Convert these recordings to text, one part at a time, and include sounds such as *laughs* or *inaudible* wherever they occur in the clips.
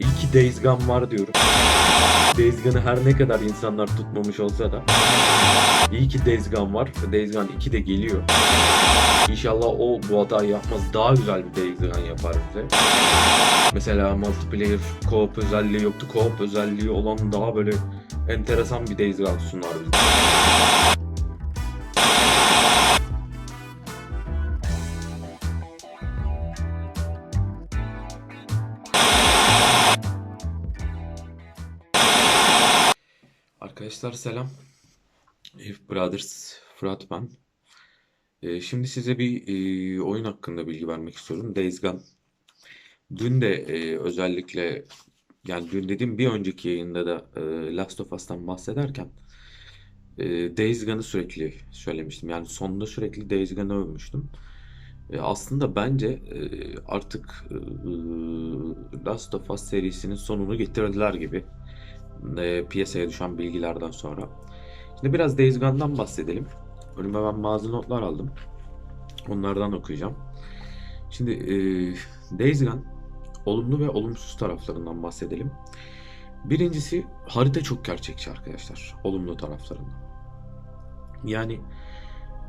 İyi ki Days Gone var diyorum. Days Gone'ı her ne kadar insanlar tutmamış olsa da iyi ki Days Gone var. Days Gone 2 de geliyor. İnşallah o bu hatayı yapmaz. Daha güzel bir Days Gone yapar bize. Mesela multiplayer co-op özelliği yoktu. Co-op özelliği olan daha böyle enteresan bir Days Gone sunar bize. Arkadaşlar selam. If Brothers, Fırat ben. Ee, şimdi size bir e, oyun hakkında bilgi vermek istiyorum. Days Gone. Dün de e, özellikle yani dün dediğim bir önceki yayında da e, Last of Us'tan bahsederken e, Days Gone'ı sürekli söylemiştim. Yani sonunda sürekli Days Gone'ı övmüştüm. E, aslında bence e, artık e, Last of Us serisinin sonunu getirdiler gibi e, piyasaya düşen bilgilerden sonra. Şimdi biraz Days Gone'dan bahsedelim. Önüme ben bazı notlar aldım. Onlardan okuyacağım. Şimdi e, Days Gone olumlu ve olumsuz taraflarından bahsedelim. Birincisi harita çok gerçekçi arkadaşlar. Olumlu taraflarından. Yani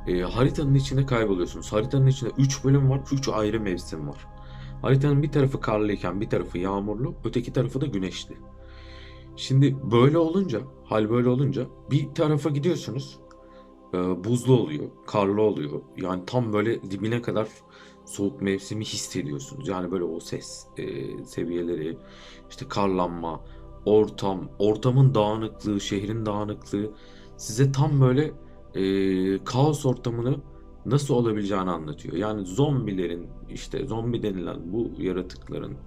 e, haritanın içine kayboluyorsunuz. Haritanın içinde 3 bölüm var, 3 ayrı mevsim var. Haritanın bir tarafı karlıyken bir tarafı yağmurlu, öteki tarafı da güneşli. Şimdi böyle olunca, hal böyle olunca bir tarafa gidiyorsunuz. e, buzlu oluyor, karlı oluyor. Yani tam böyle dibine kadar soğuk mevsimi hissediyorsunuz. Yani böyle o ses e, seviyeleri, işte karlanma, ortam, ortamın dağınıklığı, şehrin dağınıklığı size tam böyle e, kaos ortamını nasıl olabileceğini anlatıyor. Yani zombilerin işte zombi denilen bu yaratıkların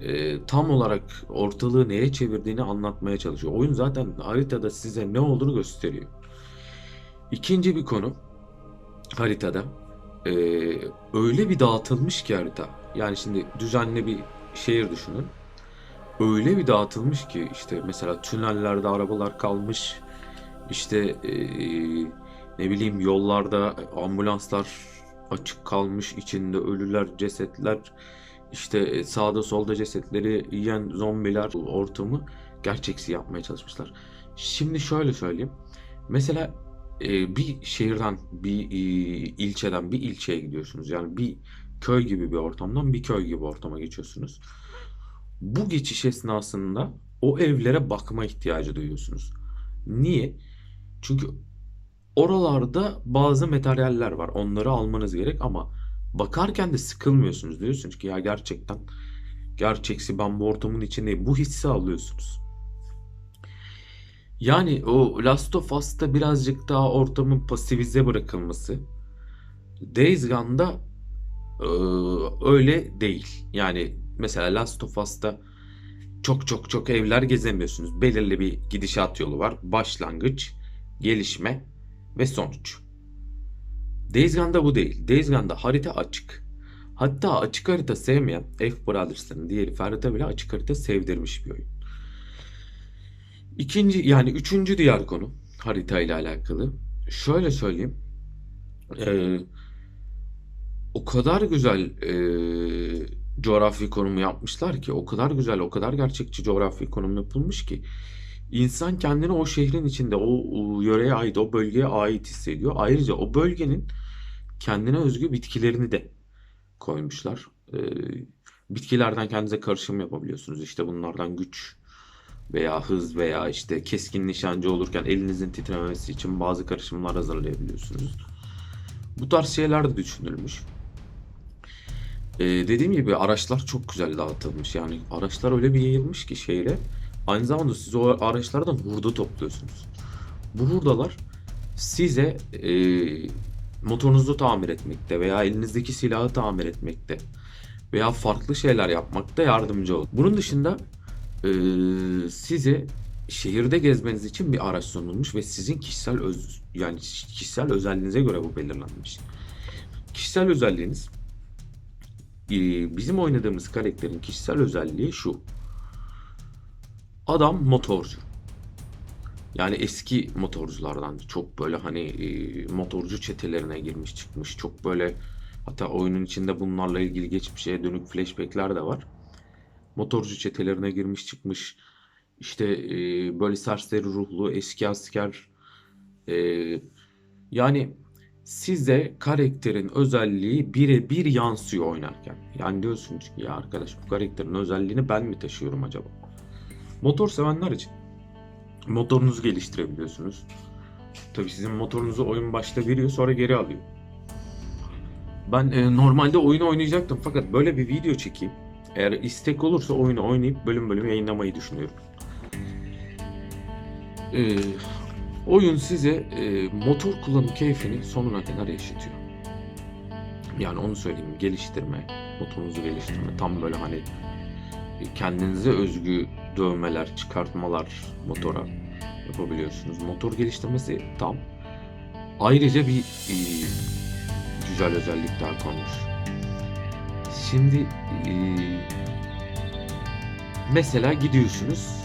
e, tam olarak ortalığı neye çevirdiğini anlatmaya çalışıyor. Oyun zaten haritada size ne olduğunu gösteriyor. İkinci bir konu haritada e, öyle bir dağıtılmış ki harita. Yani şimdi düzenli bir şehir düşünün. Öyle bir dağıtılmış ki işte mesela tünellerde arabalar kalmış. İşte e, ne bileyim yollarda ambulanslar açık kalmış içinde ölüler, cesetler işte e, sağda solda cesetleri yiyen zombiler ortamı gerçeksi yapmaya çalışmışlar. Şimdi şöyle söyleyeyim. Mesela e, bir şehirden, bir e, ilçeden bir ilçeye gidiyorsunuz. Yani bir köy gibi bir ortamdan bir köy gibi ortama geçiyorsunuz. Bu geçiş esnasında o evlere bakma ihtiyacı duyuyorsunuz. Niye? Çünkü oralarda bazı materyaller var. Onları almanız gerek ama bakarken de sıkılmıyorsunuz. Diyorsunuz ki ya gerçekten gerçeksi ben bu ortamın içindeyim. Bu hissi alıyorsunuz. Yani o Last of Us'ta birazcık daha ortamın pasifize bırakılması. Days Gone'da e, öyle değil. Yani mesela Last of Us'ta çok çok çok evler gezemiyorsunuz. Belirli bir gidişat yolu var. Başlangıç, gelişme ve sonuç. Days Gone'da bu değil. Days Gone'da harita açık. Hatta açık harita sevmeyen F Brothers'ın diğeri harita bile açık harita sevdirmiş bir oyun. İkinci yani üçüncü diğer konu harita ile alakalı. Şöyle söyleyeyim. Ee, o kadar güzel e, coğrafi konumu yapmışlar ki o kadar güzel o kadar gerçekçi coğrafi konum yapılmış ki insan kendini o şehrin içinde o, yöreye ait o bölgeye ait hissediyor. Ayrıca o bölgenin kendine özgü bitkilerini de koymuşlar. Ee, bitkilerden kendinize karışım yapabiliyorsunuz. İşte bunlardan güç veya hız veya işte keskin nişancı olurken elinizin titrememesi için bazı karışımlar hazırlayabiliyorsunuz. Bu tarz şeyler de düşünülmüş. Ee, dediğim gibi araçlar çok güzel dağıtılmış. Yani araçlar öyle bir yayılmış ki şehre. Aynı zamanda siz o araçlardan hurda topluyorsunuz. Bu hurdalar size e, motorunuzu tamir etmekte veya elinizdeki silahı tamir etmekte veya farklı şeyler yapmakta yardımcı olur. Bunun dışında e, size şehirde gezmeniz için bir araç sunulmuş ve sizin kişisel öz yani kişisel özelliğinize göre bu belirlenmiş. Kişisel özelliğiniz e, bizim oynadığımız karakterin kişisel özelliği şu. Adam motorcu. Yani eski motorculardan çok böyle hani e, motorcu çetelerine girmiş çıkmış. Çok böyle hatta oyunun içinde bunlarla ilgili geçmişe dönük flashbackler de var. motorcu çetelerine girmiş çıkmış. İşte böyle serseri ruhlu eski asker. E, yani size karakterin özelliği birebir yansıyor oynarken. Yani diyorsunuz ki ya arkadaş bu karakterin özelliğini ben mi taşıyorum acaba? Motor sevenler için motorunuzu geliştirebiliyorsunuz. Tabii sizin motorunuzu oyun başta veriyor sonra geri alıyor. Ben e, normalde oyunu oynayacaktım fakat böyle bir video çekeyim. Eğer istek olursa oyunu oynayıp bölüm bölüm yayınlamayı düşünüyorum. E, oyun size e, motor kullanım keyfini sonuna kadar yaşatıyor. Yani onu söyleyeyim geliştirme, motorunuzu geliştirme. Tam böyle hani e, kendinize özgü dövmeler, çıkartmalar motora yapabiliyorsunuz. Motor geliştirmesi tam. Ayrıca bir e, güzel özellik daha konmuş. Şimdi e, mesela gidiyorsunuz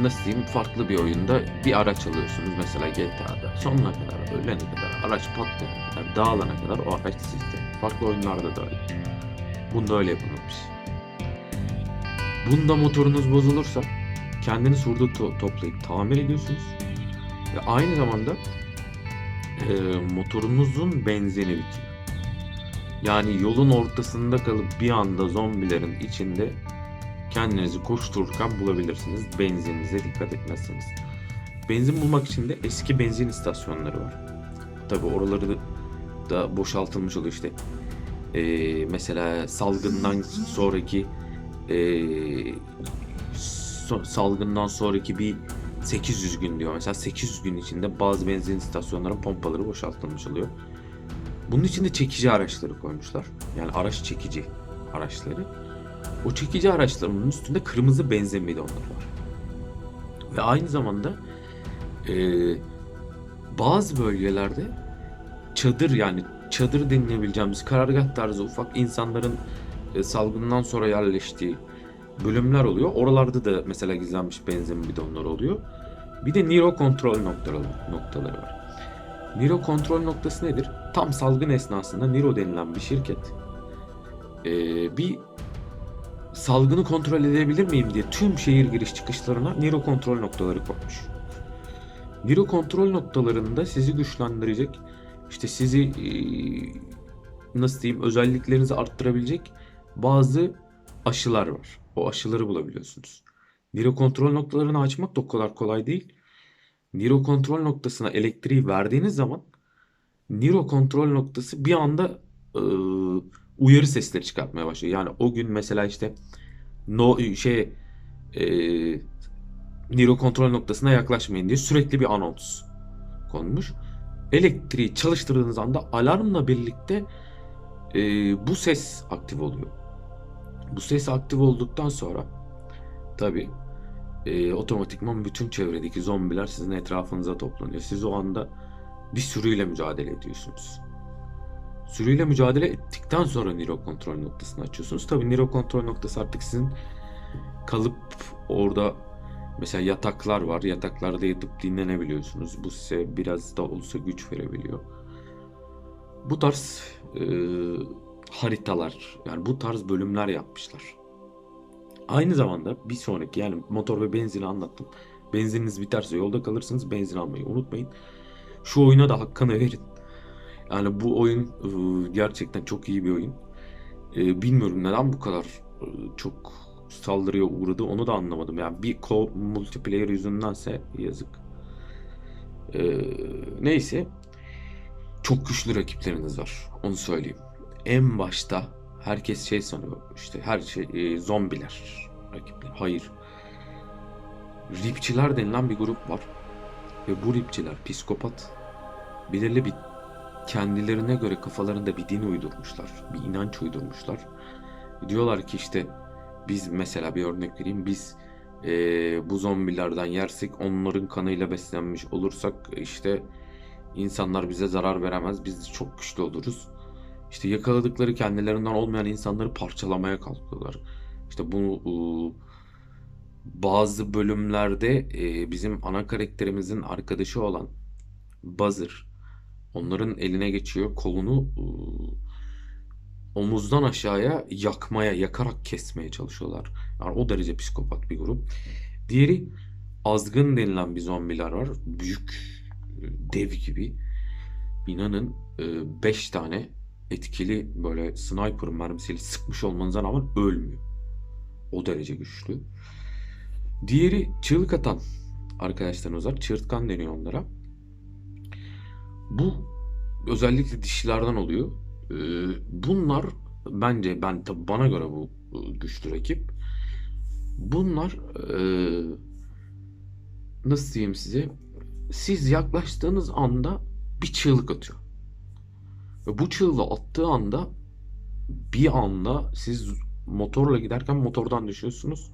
nasıl diyeyim farklı bir oyunda bir araç alıyorsunuz mesela GTA'da sonuna kadar ölene kadar araç patlayana kadar dağılana kadar o araç sizde. Farklı oyunlarda da öyle. Bunda öyle yapılmış. Bunda motorunuz bozulursa kendiniz hurda to- toplayıp tamir ediyorsunuz. Ve aynı zamanda e, motorunuzun benzini bitiyor. Yani yolun ortasında kalıp bir anda zombilerin içinde kendinizi koştururken bulabilirsiniz. Benzininize dikkat etmezseniz. Benzin bulmak için de eski benzin istasyonları var. Tabi oraları da, boşaltılmış oluyor işte. E, mesela salgından sonraki e, so- salgından sonraki bir 800 gün diyor. Mesela 800 gün içinde bazı benzin istasyonlarının pompaları boşaltılmış oluyor. Bunun için de çekici araçları koymuşlar. Yani araç çekici araçları. O çekici araçların üstünde kırmızı benzin bidonları var. Ve aynı zamanda eee, bazı bölgelerde çadır yani çadır denilebileceğimiz karargah tarzı ufak insanların e, salgından sonra yerleştiği bölümler oluyor. Oralarda da mesela gizlenmiş benzin bidonları oluyor. Bir de Niro kontrol noktaları, noktaları var. Niro kontrol noktası nedir? Tam salgın esnasında Niro denilen bir şirket e, bir salgını kontrol edebilir miyim diye tüm şehir giriş çıkışlarına Niro kontrol noktaları koymuş. Niro kontrol noktalarında sizi güçlendirecek, işte sizi e, nasıl diyeyim özelliklerinizi arttırabilecek bazı aşılar var. O aşıları bulabiliyorsunuz. Niro kontrol noktalarını açmak da o kadar kolay değil. Niro kontrol noktasına elektriği verdiğiniz zaman Niro kontrol noktası bir anda e, uyarı sesleri çıkartmaya başlıyor. Yani o gün mesela işte no şey e, Niro kontrol noktasına yaklaşmayın diye sürekli bir anons konmuş. Elektriği çalıştırdığınız anda alarmla birlikte e, bu ses aktif oluyor. Bu ses aktif olduktan sonra tabi e, otomatikman bütün çevredeki zombiler sizin etrafınıza toplanıyor. Siz o anda bir sürüyle mücadele ediyorsunuz. Sürüyle mücadele ettikten sonra Niro kontrol noktasını açıyorsunuz. Tabi Niro kontrol noktası artık sizin kalıp orada mesela yataklar var. Yataklarda yatıp dinlenebiliyorsunuz. Bu size biraz da olsa güç verebiliyor. Bu tarz e, haritalar yani bu tarz bölümler yapmışlar. Aynı zamanda bir sonraki yani motor ve benzini anlattım. Benzininiz biterse yolda kalırsınız benzin almayı unutmayın. Şu oyuna da hakkını verin. Yani bu oyun e, gerçekten çok iyi bir oyun. E, bilmiyorum neden bu kadar e, çok saldırıya uğradı onu da anlamadım. Yani bir co multiplayer yüzündense yazık. E, neyse çok güçlü rakipleriniz var. Onu söyleyeyim. En başta herkes şey sanıyor işte her şey e, zombiler rakipler. Hayır. Ripçiler denilen bir grup var. Ve bu ripçiler psikopat. Belirli bir kendilerine göre kafalarında bir din uydurmuşlar. Bir inanç uydurmuşlar. Diyorlar ki işte biz mesela bir örnek vereyim. Biz e, bu zombilerden yersek onların kanıyla beslenmiş olursak işte insanlar bize zarar veremez. Biz çok güçlü oluruz. İşte yakaladıkları kendilerinden olmayan insanları parçalamaya kalkıyorlar. İşte bu e, bazı bölümlerde e, bizim ana karakterimizin arkadaşı olan Buzzer onların eline geçiyor. Kolunu e, omuzdan aşağıya yakmaya, yakarak kesmeye çalışıyorlar. Yani o derece psikopat bir grup. Diğeri azgın denilen bir zombiler var. Büyük dev gibi. İnanın 5 tane etkili böyle sniper mermisiyle sıkmış olmanıza rağmen ölmüyor. O derece güçlü. Diğeri çığlık atan arkadaşlarımız var. Çığırtkan deniyor onlara. Bu özellikle dişilerden oluyor. Ee, bunlar bence ben tabi bana göre bu e, güçlü rakip. Bunlar e, nasıl diyeyim size? Siz yaklaştığınız anda bir çığlık atıyor. Ve bu çığlığı attığı anda bir anda siz motorla giderken motordan düşüyorsunuz.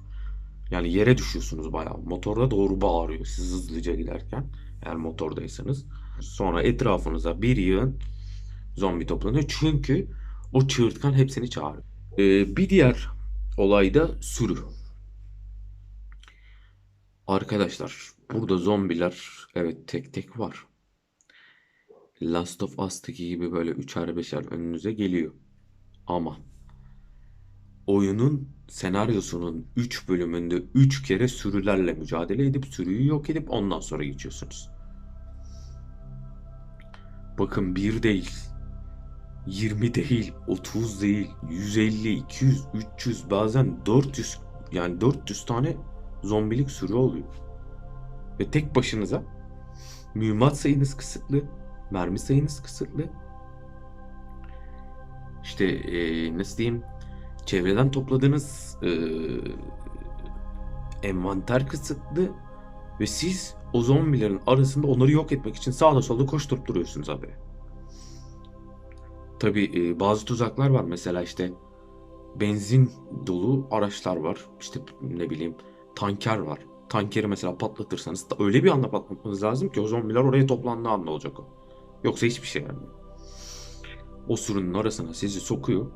Yani yere düşüyorsunuz bayağı. Motorda doğru bağırıyor siz hızlıca giderken. Eğer motordaysanız. Sonra etrafınıza bir yığın zombi toplanıyor. Çünkü o çığırtkan hepsini çağırıyor. Ee, bir diğer olay da sürü. Arkadaşlar burada zombiler evet tek tek var. Last of Us'taki gibi böyle üçer beşer önünüze geliyor. Ama oyunun senaryosunun 3 bölümünde 3 kere sürülerle mücadele edip sürüyü yok edip ondan sonra geçiyorsunuz. Bakın 1 değil, 20 değil, 30 değil, 150, 200, 300 bazen 400 yani 400 tane zombilik sürü oluyor. Ve tek başınıza mühimmat sayınız kısıtlı, mermi sayınız kısıtlı. İşte eee, nasıl diyeyim çevreden topladığınız eee, envanter kısıtlı ve siz o zombilerin arasında onları yok etmek için sağda solda koşturup duruyorsunuz abi. Tabii eee, bazı tuzaklar var mesela işte benzin dolu araçlar var. İşte ne bileyim tanker var. Tankeri mesela patlatırsanız da öyle bir anda patlatmanız lazım ki o zombiler oraya toplandığı anda olacak o. Yoksa hiçbir şey yaramıyor. O sürünün arasına sizi sokuyor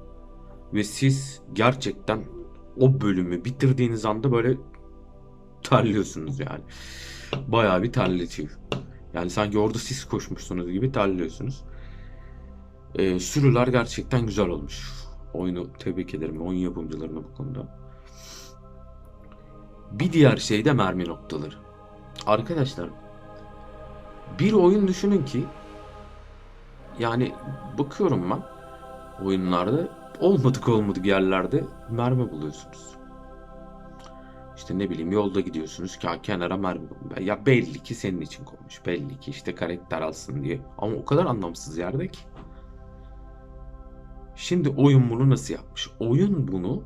ve siz gerçekten o bölümü bitirdiğiniz anda böyle terliyorsunuz yani. Bayağı bir terletiyor. Yani sanki orada siz koşmuşsunuz gibi terliyorsunuz. Ee, sürüler gerçekten güzel olmuş. Oyunu tebrik ederim oyun yapımcılarına bu konuda. Bir diğer şey de mermi noktaları. Arkadaşlar bir oyun düşünün ki yani bakıyorum ben oyunlarda olmadık olmadık yerlerde mermi buluyorsunuz. İşte ne bileyim yolda gidiyorsunuz ki kenara mermi ya belli ki senin için koymuş. Belli ki işte karakter alsın diye. Ama o kadar anlamsız yerde ki. Şimdi oyun bunu nasıl yapmış? Oyun bunu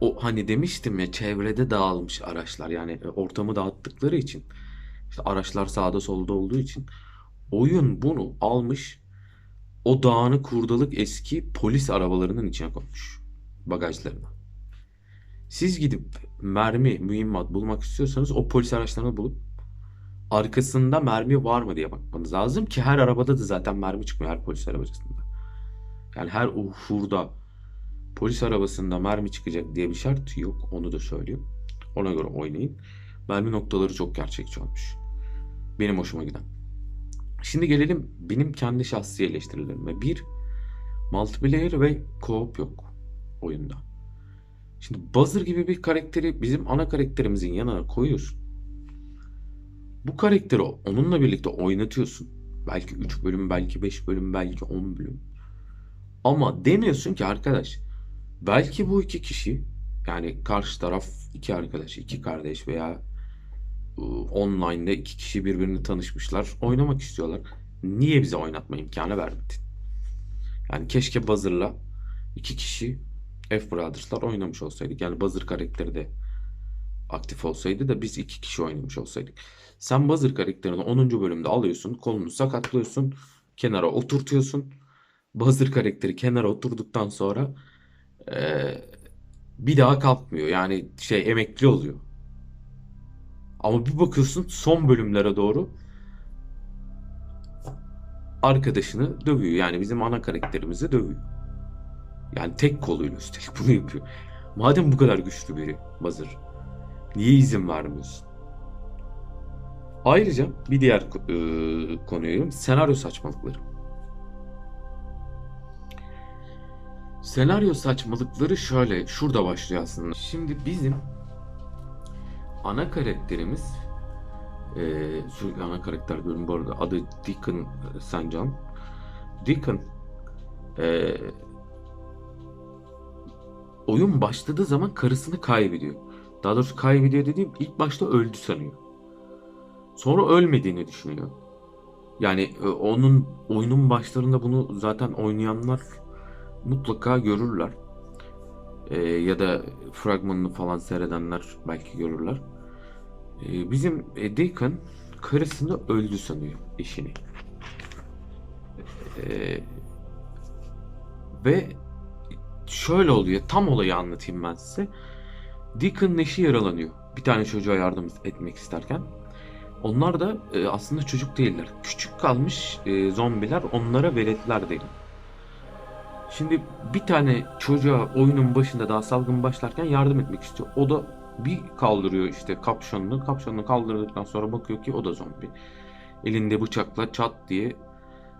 o hani demiştim ya çevrede dağılmış araçlar yani e, ortamı dağıttıkları için işte araçlar sağda solda olduğu için oyun bunu almış o dağınık kurdalık eski polis arabalarının içine koymuş bagajlarına. Siz gidip mermi, mühimmat bulmak istiyorsanız o polis araçlarını bulup arkasında mermi var mı diye bakmanız lazım ki her arabada da zaten mermi çıkmıyor her polis arabasında. Yani her ufurda polis arabasında mermi çıkacak diye bir şart yok. Onu da söyleyeyim. Ona göre oynayın. Mermi noktaları çok gerçekçi olmuş. Benim hoşuma giden. Şimdi gelelim benim kendi şahsi eleştirilerime. Bir, multiplayer ve co-op yok oyunda. Şimdi Buzzer gibi bir karakteri bizim ana karakterimizin yanına koyuyorsun. Bu karakteri onunla birlikte oynatıyorsun. Belki 3 bölüm, belki 5 bölüm, belki 10 bölüm. Ama demiyorsun ki arkadaş belki bu iki kişi yani karşı taraf iki arkadaş, iki kardeş veya online'da iki kişi birbirini tanışmışlar, oynamak istiyorlar. Niye bize oynatma imkanı vermedin? Yani keşke Buzzer'la iki kişi F Brothers'lar oynamış olsaydık. Yani Buzzer karakteri de aktif olsaydı da biz iki kişi oynamış olsaydık. Sen Buzzer karakterini 10. bölümde alıyorsun, kolunu sakatlıyorsun, kenara oturtuyorsun. Buzzer karakteri kenara oturduktan sonra eee, bir daha kalkmıyor. Yani şey emekli oluyor. Ama bir bakıyorsun son bölümlere doğru arkadaşını dövüyor. Yani bizim ana karakterimizi dövüyor. Yani tek koluyla üstelik bunu yapıyor. Madem bu kadar güçlü biri Buzzer, niye izin vermiyorsun? Ayrıca bir diğer e, konuya. Senaryo saçmalıkları. Senaryo saçmalıkları şöyle, şurada başlıyor aslında. Şimdi bizim ana karakterimiz eee sürekli ana karakter diyorum bu arada adı Deacon Sancan. Deacon eee, oyun başladığı zaman karısını kaybediyor. Daha doğrusu kaybediyor dediğim ilk başta öldü sanıyor. Sonra ölmediğini düşünüyor. Yani e, onun oyunun başlarında bunu zaten oynayanlar mutlaka görürler. E, ya da fragmanını falan seyredenler belki görürler. E, bizim e, Deacon karısını öldü sanıyor eşini. E, ve şöyle oluyor. Tam olayı anlatayım ben size. Deacon'ın eşi yaralanıyor. Bir tane çocuğa yardım etmek isterken. Onlar da e, aslında çocuk değiller. Küçük kalmış e, zombiler onlara veletler derim. Şimdi bir tane çocuğa oyunun başında daha salgın başlarken yardım etmek istiyor. O da bir kaldırıyor işte kapşonunu. Kapşonunu kaldırdıktan sonra bakıyor ki o da zombi. Elinde bıçakla çat diye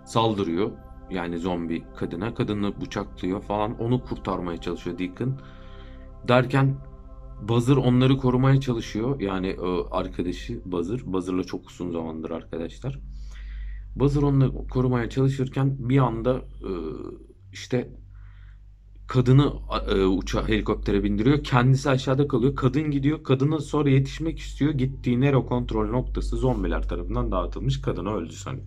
saldırıyor. Yani zombi kadına. Kadını bıçaklıyor falan. Onu kurtarmaya çalışıyor Deacon. Derken Buzzer onları korumaya çalışıyor. Yani e, arkadaşı Buzzer. Buzzer'la çok uzun zamandır arkadaşlar. Buzzer onları korumaya çalışırken bir anda e, işte kadını e, uçağa helikoptere bindiriyor. Kendisi aşağıda kalıyor. Kadın gidiyor. Kadına sonra yetişmek istiyor. Gittiği nero kontrol noktası zombiler tarafından dağıtılmış. Kadını öldü sanıyor.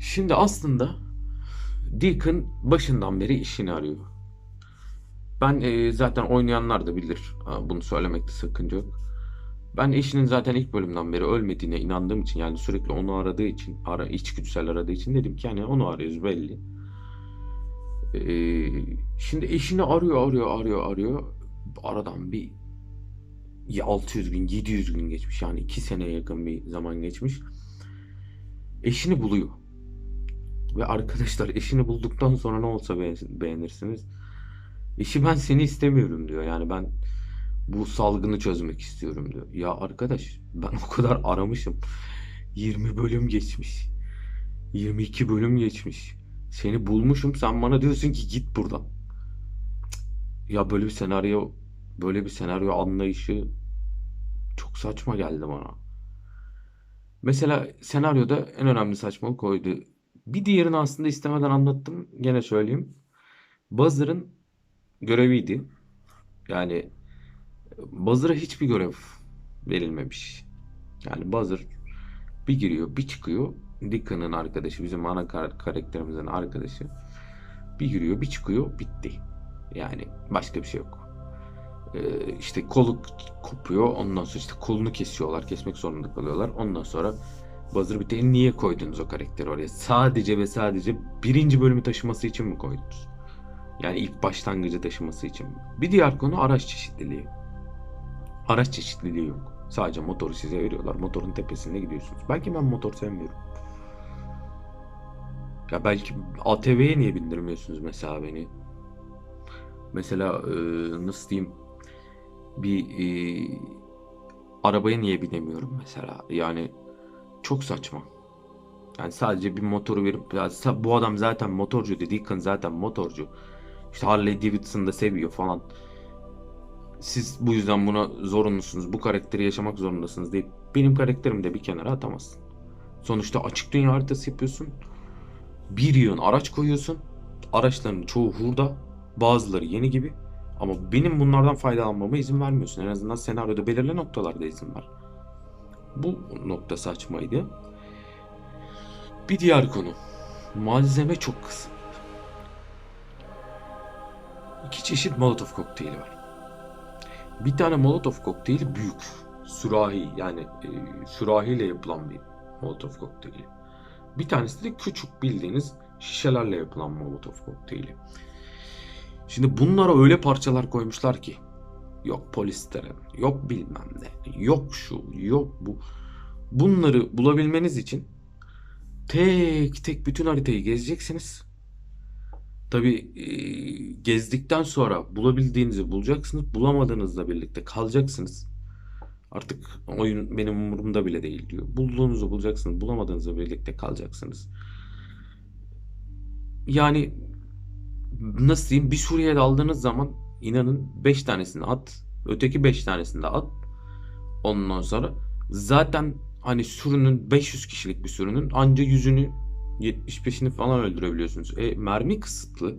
Şimdi aslında Deacon başından beri işini arıyor. Ben e, zaten oynayanlar da bilir. Ha, Bunu söylemekte sakınca yok. Ben eşinin zaten ilk bölümden beri ölmediğine inandığım için yani sürekli onu aradığı için, ara, içgüdüsel aradığı için dedim ki yani onu arıyoruz belli. Ee, şimdi eşini arıyor, arıyor, arıyor, arıyor. Aradan bir 600 gün, 700 gün geçmiş. Yani 2 seneye yakın bir zaman geçmiş. Eşini buluyor. Ve arkadaşlar eşini bulduktan sonra ne olsa beğen- beğenirsiniz. Eşi ben seni istemiyorum diyor. Yani ben bu salgını çözmek istiyorum diyor. Ya arkadaş ben o kadar aramışım. 20 bölüm geçmiş. 22 bölüm geçmiş. Seni bulmuşum sen bana diyorsun ki git buradan. Ya böyle bir senaryo böyle bir senaryo anlayışı çok saçma geldi bana. Mesela senaryoda en önemli saçmalık oydu. Bir diğerini aslında istemeden anlattım. Gene söyleyeyim. Buzzer'ın göreviydi. Yani Buzzer'a hiçbir görev verilmemiş. Yani Buzzer bir giriyor bir çıkıyor. Deacon'ın arkadaşı bizim ana kar- karakterimizin arkadaşı. Bir giriyor bir çıkıyor bitti. Yani başka bir şey yok. Ee, işte kolu kopuyor ondan sonra işte kolunu kesiyorlar kesmek zorunda kalıyorlar. Ondan sonra Buzzer. "E, Niye koydunuz o karakteri oraya? Sadece ve sadece birinci bölümü taşıması için mi koydunuz? Yani ilk başlangıcı taşıması için mi? Bir diğer konu araç çeşitliliği. Araç çeşitliliği yok. Sadece motoru size veriyorlar. Motorun tepesinde gidiyorsunuz. Belki ben motor sevmiyorum. Ya belki ATV'ye niye bindirmiyorsunuz mesela beni? Mesela e, nasıl diyeyim? Bir e, arabaya niye binemiyorum mesela? Yani çok saçma. Yani sadece bir motoru verip ya bu adam zaten motorcu dedi. Deacon zaten motorcu. İşte Harley Davidson'ı da seviyor falan. Siz bu yüzden buna zorunlusunuz. Bu karakteri yaşamak zorundasınız deyip benim karakterimi de bir kenara atamazsın. Sonuçta açık dünya haritası yapıyorsun. Bir yığın araç koyuyorsun. Araçların çoğu hurda. Bazıları yeni gibi. Ama benim bunlardan faydalanmama izin vermiyorsun. En azından senaryoda belirli noktalarda izin ver. Bu nokta saçmaydı. Bir diğer konu. Malzeme çok kısıtlı. İki çeşit Molotov kokteyli var. Bir tane Molotov kokteyli büyük. Sürahi yani e, sürahiyle yapılan bir Molotov kokteyli. Bir tanesi de küçük bildiğiniz şişelerle yapılan Molotov kokteyli. Şimdi bunlara öyle parçalar koymuşlar ki yok polistiren, yok bilmem ne, yok şu, yok bu. Bunları bulabilmeniz için tek tek bütün haritayı gezeceksiniz. Tabii e, gezdikten sonra bulabildiğinizi bulacaksınız. Bulamadığınızla birlikte kalacaksınız. Artık oyun benim umurumda bile değil diyor. Bulduğunuzu bulacaksınız. Bulamadığınızla birlikte kalacaksınız. Yani nasıl diyeyim bir Suriye'de aldığınız zaman inanın 5 tanesini at. Öteki 5 tanesini de at. Ondan sonra zaten hani sürünün 500 kişilik bir sürünün anca yüzünü 75'ini falan öldürebiliyorsunuz. E mermi kısıtlı.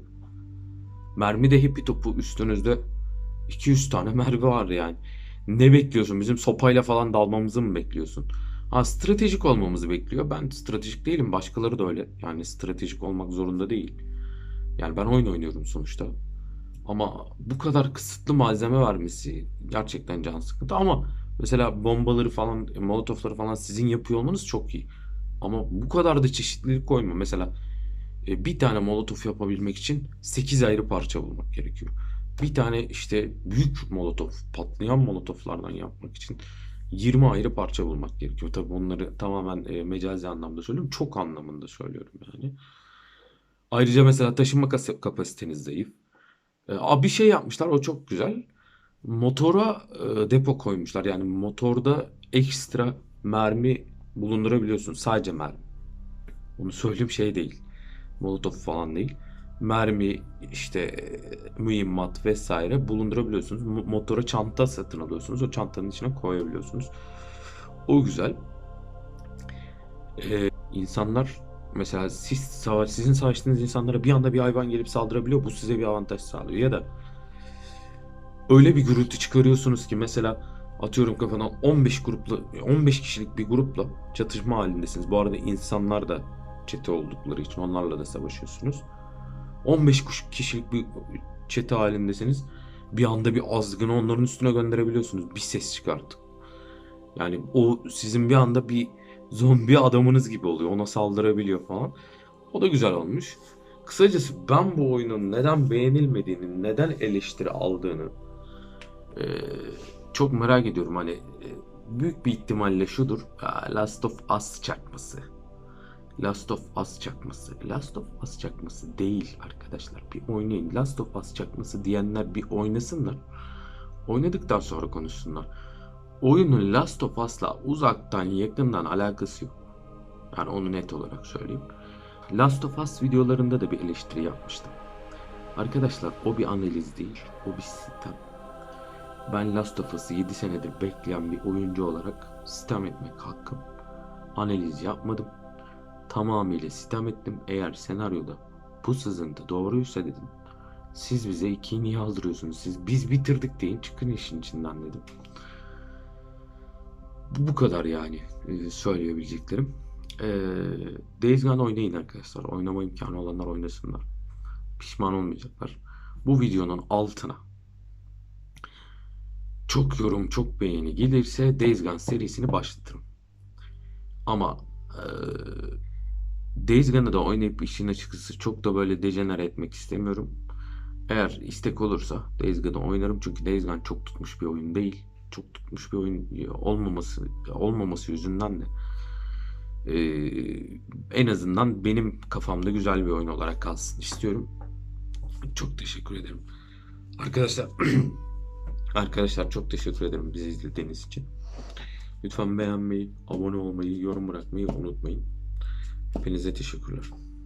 Mermi de hepi topu üstünüzde 200 tane *laughs* mermi var yani. Ne bekliyorsun? Bizim sopayla falan dalmamızı mı bekliyorsun? Ha stratejik olmamızı bekliyor. Ben stratejik değilim. Başkaları da öyle. Yani stratejik olmak zorunda değil. Yani ben oyun oynuyorum sonuçta. Ama bu kadar kısıtlı malzeme vermesi gerçekten can sıkıntı. Ama mesela bombaları falan, molotofları falan sizin yapıyor olmanız çok iyi. Ama bu kadar da çeşitlilik koyma. Mesela e, bir tane molotof yapabilmek için 8 ayrı parça bulmak gerekiyor. Bir tane işte büyük molotof, patlayan molotoflardan yapmak için 20 ayrı parça bulmak gerekiyor. Tabii onları tamamen e, mecazi anlamda söylüyorum. Çok anlamında söylüyorum yani. Ayrıca mesela taşınma kapasiteniz zayıf. E, bir şey yapmışlar o çok güzel. Motora e, depo koymuşlar. Yani motorda ekstra mermi bulundurabiliyorsun. Sadece mermi. Onu *laughs* söyleyeyim şey değil. Molotof falan değil. Mermi işte mühimmat vesaire bulundurabiliyorsunuz. Mo- Motora çanta satın alıyorsunuz. O çantanın içine koyabiliyorsunuz. O güzel. Ee, insanlar mesela siz savaş, sizin savaştığınız insanlara bir anda bir hayvan gelip saldırabiliyor. Bu size bir avantaj sağlıyor. Ya da öyle bir gürültü çıkarıyorsunuz ki mesela atıyorum kafadan 15 gruplu 15 kişilik bir grupla çatışma halindesiniz. Bu arada insanlar da çete oldukları için onlarla da savaşıyorsunuz. 15 kuş- kişilik bir çete halindesiniz. Bir anda bir azgını onların üstüne gönderebiliyorsunuz. Bir ses çıkartıp. Yani o sizin bir anda bir zombi adamınız gibi oluyor. Ona saldırabiliyor falan. O da güzel olmuş. Kısacası ben bu oyunun neden beğenilmediğini, neden eleştiri aldığını eee, çok merak ediyorum. Hani e, büyük bir ihtimalle şudur. "Aa, Last of Us çakması. Last of Us çakması. Last of Us çakması değil arkadaşlar. Bir oynayın. Last of Us çakması diyenler bir oynasınlar. Oynadıktan sonra konuşsunlar. Oyunun Last of Us'la uzaktan yakından alakası yok. Yani onu net olarak söyleyeyim. Last of Us videolarında da bir eleştiri yapmıştım. Arkadaşlar o bir analiz değil. O bir sistem. Ben Last of Us'ı 7 senedir bekleyen bir oyuncu olarak sistem etmek hakkım. Analiz yapmadım. Tamamıyla sistem ettim. Eğer senaryoda bu sızıntı doğruysa dedim. Siz bize ikiyi niye aldırıyorsunuz? Siz biz bitirdik deyin çıkın işin içinden dedim. Bu, kadar yani e, söyleyebileceklerim. E, Days Gone oynayın arkadaşlar. Oynama imkanı olanlar oynasınlar. Pişman olmayacaklar. Bu videonun altına çok yorum, çok beğeni gelirse Days Gone serisini başlatırım. Ama e, Days Gone'ı da oynayıp işin açıkçası çok da böyle dejenere etmek istemiyorum. Eğer istek olursa Days Gone'ı oynarım çünkü Days Gone çok tutmuş bir oyun değil. Çok tutmuş bir oyun olmaması olmaması yüzünden de e, en azından benim kafamda güzel bir oyun olarak kalsın istiyorum. Çok teşekkür ederim. Arkadaşlar *clears throat* Arkadaşlar çok teşekkür ederim bizi izlediğiniz için. Lütfen beğenmeyi, abone olmayı, yorum bırakmayı unutmayın. Hepinize teşekkürler.